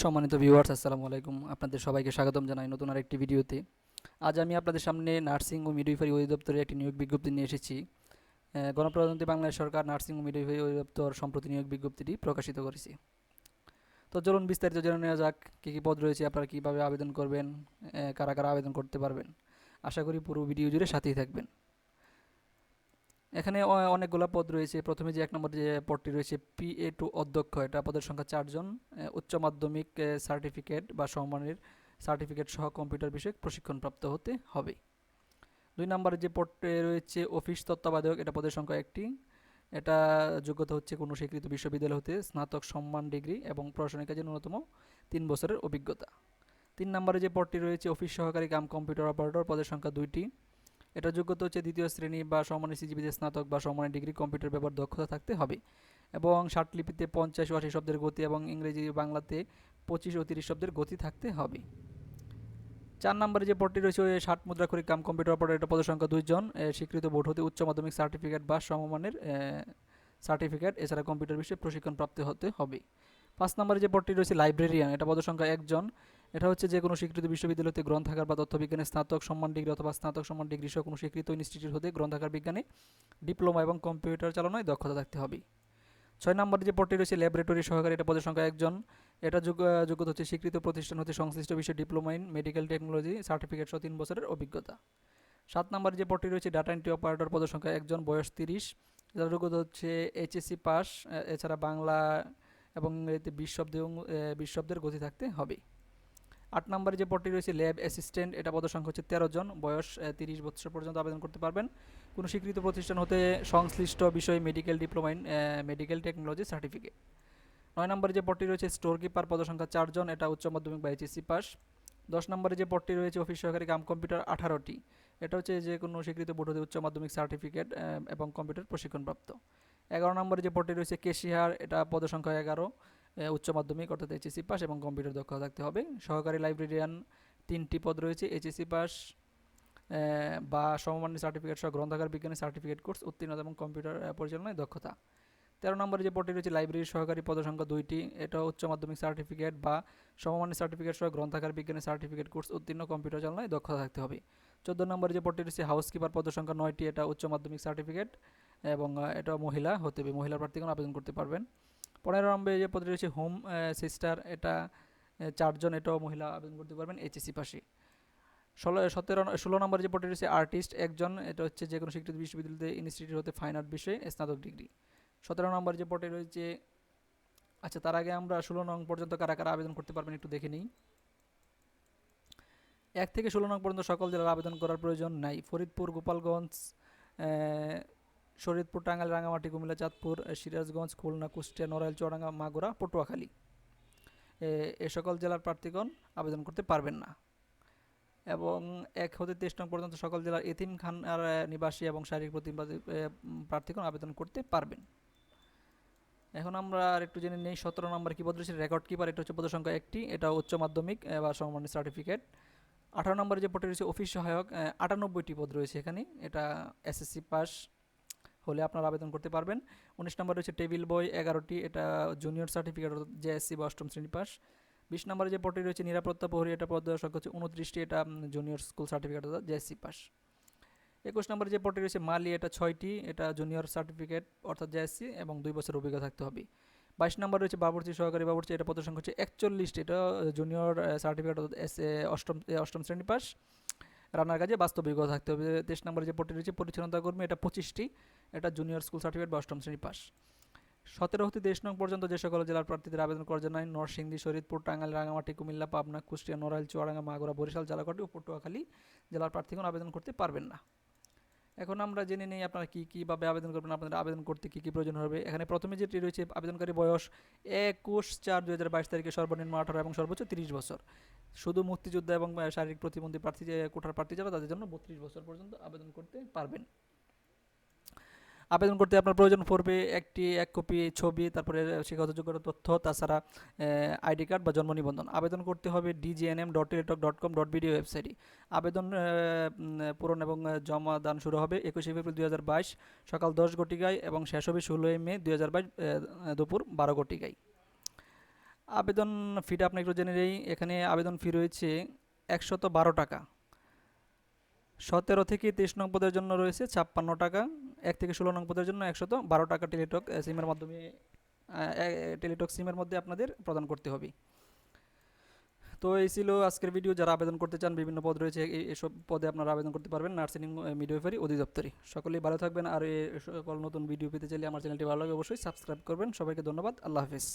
সম্মানিত ভিউয়ার্স আসসালামু আলাইকুম। আপনাদের সবাইকে স্বাগতম জানাই নতুন আরেকটি ভিডিওতে। আজ আমি আপনাদের সামনে নার্সিং ও মিডওয়াইফারি অধিদপ্তরের একটি নিয়োগ বিজ্ঞপ্তি নিয়ে এসেছি। গণপ্রজাতন্ত্রী বাংলাদেশ সরকার নার্সিং ও মিডওয়াইফারি অধিদপ্তর সম্প্রতি নিয়োগ বিজ্ঞপ্তিটি প্রকাশিত করেছে। তো চলুন বিস্তারিত জেনে নেওয়া যাক, কী কী পদ রয়েছে, আপনারা কীভাবে আবেদন করবেন কারা কারা আবেদন করতে পারবেন। আশা করি পুরো ভিডিও জুড়ে সাথেই থাকবেন। এখানে অনেকগুলো পদ রয়েছে। প্রথমে যে এক নম্বর যে পদটি রয়েছে পি এ টু অধ্যক্ষ, এটা পদের সংখ্যা চারজন উচ্চ মাধ্যমিক সার্টিফিকেট বা সম্মানের সার্টিফিকেট সহ কম্পিউটার বিষয়ক প্রশিক্ষণপ্রাপ্ত হতে হবে। দুই নম্বরে যে পদটি রয়েছে অফিস তত্ত্বাবধায়ক, এটা পদের সংখ্যা একটি। এটা যোগ্যতা হচ্ছে কোনো স্বীকৃত বিশ্ববিদ্যালয় হতে স্নাতক সম্মান ডিগ্রি এবং পড়াশোনার কাজে ন্যূনতম তিন বছরের অভিজ্ঞতা। তিন নম্বরে যে পদটি রয়েছে অফিস সহকারী কাম কম্পিউটার অপারেটর পদের সংখ্যা দুইটি। এটা যোগ্যতা হচ্ছে দ্বিতীয় শ্রেণি বা সমানের সিজিবিতে স্নাতক বা সমানের ডিগ্রি কম্পিউটার ব্যবহার দক্ষতা থাকতে হবে। এবং ষাটলিপিতে পঞ্চাশ ও আশি শব্দের গতি এবং ইংরেজি বাংলাতে পঁচিশ ও তিরিশ শব্দের গতি থাকতে হবে। চার নম্বরে যে পদটি রয়েছে, ওই ষাট মুদ্রাক্ষরিক কাম কম্পিউটার অপারেটর পদের সংখ্যা দুইজন স্বীকৃত বোর্ড হতে উচ্চ মাধ্যমিক সার্টিফিকেট বা সমমানের সার্টিফিকেট, এছাড়া কম্পিউটার বিষয়ে প্রশিক্ষণ প্রাপ্ত হতে হবে। পাঁচ নম্বরে যে পদটি রয়েছে, লাইব্রেরিয়ান, এটা পদের সংখ্যা একজন এটা হচ্ছে যে কোনো স্বীকৃত বিশ্ববিদ্যালয়তে গ্রন্থাগার বা তথ্যবিজ্ঞানে স্নাতক সম্মান ডিগ্রি অথবা স্নাতক সম্মান ডিগ্রি সহ কোনো স্বীকৃত ইনস্টিটিউট হতে গ্রন্থাগার বিজ্ঞানে ডিপ্লোমা এবং কম্পিউটার চালানোয় দক্ষতা থাকতে হবে। ছয় নম্বরে যে পদটি রয়েছে, ল্যাবরেটরি সহকারী এটা পদের সংখ্যা একজন। এটা যোগ্য, যোগ্যতা হচ্ছে স্বীকৃত প্রতিষ্ঠান হতে সংশ্লিষ্ট বিষয়ে diploma in medical technology, certificate সহ তিন বছরের অভিজ্ঞতা। সাত নম্বরে যে পদটি রয়েছে, ডাটা এন্ট্রি অপারেটর পদের সংখ্যা একজন, বয়স তিরিশ। যার যোগ্যতা হচ্ছে এইচএসসি পাস এছাড়া বাংলা এবং এতে বিশ এবং বিশ গতি থাকতে হবে। আট নম্বরে যে পদটি রয়েছে, ল্যাব অ্যাসিস্ট্যান্ট, এটা পদের সংখ্যা হচ্ছে তেরো জন, বয়স তিরিশ বছর পর্যন্ত আবেদন করতে পারবেন। কোনো স্বীকৃত প্রতিষ্ঠান হতে সংশ্লিষ্ট বিষয়ে medical diploma in medical technology certificate নয় নম্বরে যে পদটি রয়েছে স্টোর কিপার পদের সংখ্যা চারজন এটা উচ্চ মাধ্যমিক বা এইচএসসি পাস দশ নম্বরে যে পদটি রয়েছে অফিস সহকারী কাম কম্পিউটার আঠারোটি। এটা হচ্ছে যে কোনো স্বীকৃত বোর্ড হতে উচ্চ মাধ্যমিক সার্টিফিকেট এবং কম্পিউটার প্রশিক্ষণপ্রাপ্ত। এগারো নম্বরে যে পদটি রয়েছে কেশিয়ার এটা পদের সংখ্যা এগারো। উচ্চ মাধ্যমিক অর্থাৎ এইচএসসি পাস এবং কম্পিউটার দক্ষতা থাকতে হবে। সহকারী লাইব্রেরিয়ান তিনটি পদ রয়েছে এইচএসি পাস বা সমমানের সার্টিফিকেট সহ গ্রন্থাগার বিজ্ঞানের সার্টিফিকেট কোর্স উত্তীর্ণতা এবং কম্পিউটার পরিচালনায় দক্ষতা। তেরো নম্বরে যে পদটি রয়েছে লাইব্রেরির সহকারী পদ সংখ্যা দুইটি, এটা উচ্চ মাধ্যমিক সার্টিফিকেট বা সমমানের সার্টিফিকেট সহ গ্রন্থাগার বিজ্ঞানের সার্টিফিকেট কোর্স উত্তীর্ণ কম্পিউটার চালনায় দক্ষতা থাকতে হবে। চোদ্দ নম্বরে যে পদটি রয়েছে হাউসকিপার পদ সংখ্যা নয়টি, এটা উচ্চ মাধ্যমিক সার্টিফিকেট এবং এটা মহিলা হতে হবে। মহিলা প্রার্থীগণ আবেদন করতে পারবেন। পনেরো নম্বরে যে পদটি রয়েছে হোম সিস্টার এটা চারজন এটাও মহিলা আবেদন করতে পারবেন এইচএসসি পাশে। ষোলো, সতেরো, ষোলো নম্বর যে পদটি রয়েছে আর্টিস্ট একজন, এটা হচ্ছে যে কোনো স্বীকৃত বিশ্ববিদ্যালয়তে ইনস্টিটিউট হতে ফাইন আর্ট বিষয়ে স্নাতক ডিগ্রি সতেরো নম্বর যে পদটি রয়েছে আচ্ছা তার আগে আমরা ষোলো নং পর্যন্ত কারা কারা আবেদন করতে পারবেন একটু দেখে নিই। এক থেকে ষোলো নং পর্যন্ত সকল জেলার আবেদন করার প্রয়োজন নাই। ফরিদপুর, গোপালগঞ্জ আহ, শরীয়তপুর টাঙ্গাইল রাঙামাটি কুমিল্লা চাঁদপুর সিরাজগঞ্জ খুলনা কুষ্টিয়া নড়াইল চুয়াডাঙ্গা মাগুরা পটুয়াখালী। এ- সকল জেলার প্রার্থীগণ আবেদন করতে পারবেন না। এবং এক হতে তেইশ নং পর্যন্ত সকল জেলার এতিম খান আর নিবাসী এবং শারীরিক প্রতিবাদী প্রার্থীগণ আবেদন করতে পারবেন। এখন আমরা আর একটু জেনে নেই সতেরো নম্বর কি পদ রয়েছে রেকর্ড কিপার এটা হচ্ছে পদসংখ্যা একটি এটা উচ্চ মাধ্যমিক বা সমমানের সার্টিফিকেট। আঠারো নম্বরে যে পদটি রয়েছে অফিস সহায়ক আটানব্বইটি পদ রয়েছে এখানে এটা এসএসসি পাস। হলে আপনারা আবেদন করতে পারবেন। উনিশ নম্বর রয়েছে টেবিল বয় এগারোটি, এটা জুনিয়র সার্টিফিকেট জেএসসি বা অষ্টম শ্রেণি পাস। বিশ নম্বরে যে পদটি রয়েছে, নিরাপত্তা প্রহরী, এটা পদ সংখ্যা হচ্ছে উনত্রিশটি এটা জুনিয়র স্কুল সার্টিফিকেট অর্থাৎ জেএসসি পাস। একুশ নম্বরে যে পদটি রয়েছে, মালি, এটা ছয়টি, এটা জুনিয়র সার্টিফিকেট অর্থাৎ জেএসসি এবং দুই বছর অভিজ্ঞতা থাকতে হবে। বাইশ নম্বর রয়েছে বাবুর্চি সহকারী বাবুর্চি, এটা পদের সংখ্যা হচ্ছে একচল্লিশটি, এটা জুনিয়র সার্টিফিকেট এস, এ, অষ্টম অষ্টম শ্রেণি পাস। রান্নার কাজে বাস্তব অভিজ্ঞতা থাকতে হবে। তেইশ নম্বরে যে পদটি রয়েছে, পরিচ্ছন্নতা কর্মী, এটা পঁচিশটি। এটা জুনিয়র স্কুল সার্টিফিকেট বা অষ্টম শ্রেণি পাস সতেরো হতে তেইশ নং পর্যন্ত যে সকল জেলার প্রার্থীদের আবেদন করার জন্য নরসিংদী শরীদপুর টাঙ্গাইল রাঙামাটি কুমিল্লা, পাবনা, কুষ্টিয়া, নড়াইল, চুয়াডাঙ্গা, মাগুরা, বরিশাল, জালাকাটি ও পটুয়াখালী জেলার প্রার্থীগণ আবেদন করতে পারবেন না। এখন আমরা জেনে নিই আপনারা কী কীভাবে আবেদন করবেন, আপনাদের আবেদন করতে কী কী প্রয়োজন হবে। এখানে প্রথমে যেটি রয়েছে, আবেদনকারী বয়স একুশ চার দু হাজার বাইশ তারিখে সর্বনিম্ন আঠারো এবং সর্বোচ্চ তিরিশ বছর। শুধু মুক্তিযোদ্ধা এবং শারীরিক প্রতিবন্ধী প্রার্থী যে কোঠার প্রার্থী যাবে তাদের জন্য বত্রিশ বছর পর্যন্ত আবেদন করতে পারবেন। আবেদন করতে আপনার প্রয়োজন পড়বে একটি, এক কপি ছবি, তারপরে শিক্ষাগত যোগ্যতা তথ্য, তাছাড়া আইডি কার্ড বা জন্ম নিবন্ধন। আবেদন করতে হবে DGNM dot Teletalk dot com dot BDO ওয়েবসাইটে আবেদন পূরণ এবং জমা দান শুরু হবে একুশে এপ্রিল দুই হাজার বাইশ সকাল দশ ঘটিকায় এবং শেষ হবে ষোলোই মে দুই হাজার বাইশ দুপুর বারো ঘটিকায় আবেদন ফিটা আপনি একটু জেনে নেই, এখানে আবেদন ফি রয়েছে একশত বারো টাকা। সতেরো থেকে তেইশ নং পদের জন্য রয়েছে ছাপ্পান্ন টাকা, এক থেকে ষোলো নং পদের জন্য একশত বারো টাকা টেলিটক সিমের মাধ্যমে টেলিটক সিমের মধ্যে আপনাদের প্রদান করতে হবে। তো এই ছিল আজকের ভিডিও, যারা আবেদন করতে চান, বিভিন্ন পদ রয়েছে এসব পদে আপনারা আবেদন করতে পারবেন, নার্সিং মিডওয়াইফারি অধিদপ্তরে সকলেই ভালো থাকবেন, আর সকল নতুন ভিডিও পেতে চাইলে আমার চ্যানেলটি ভালো লাগে, অবশ্যই সাবস্ক্রাইব করবেন। সবাইকে ধন্যবাদ, আল্লাহ হাফিজ।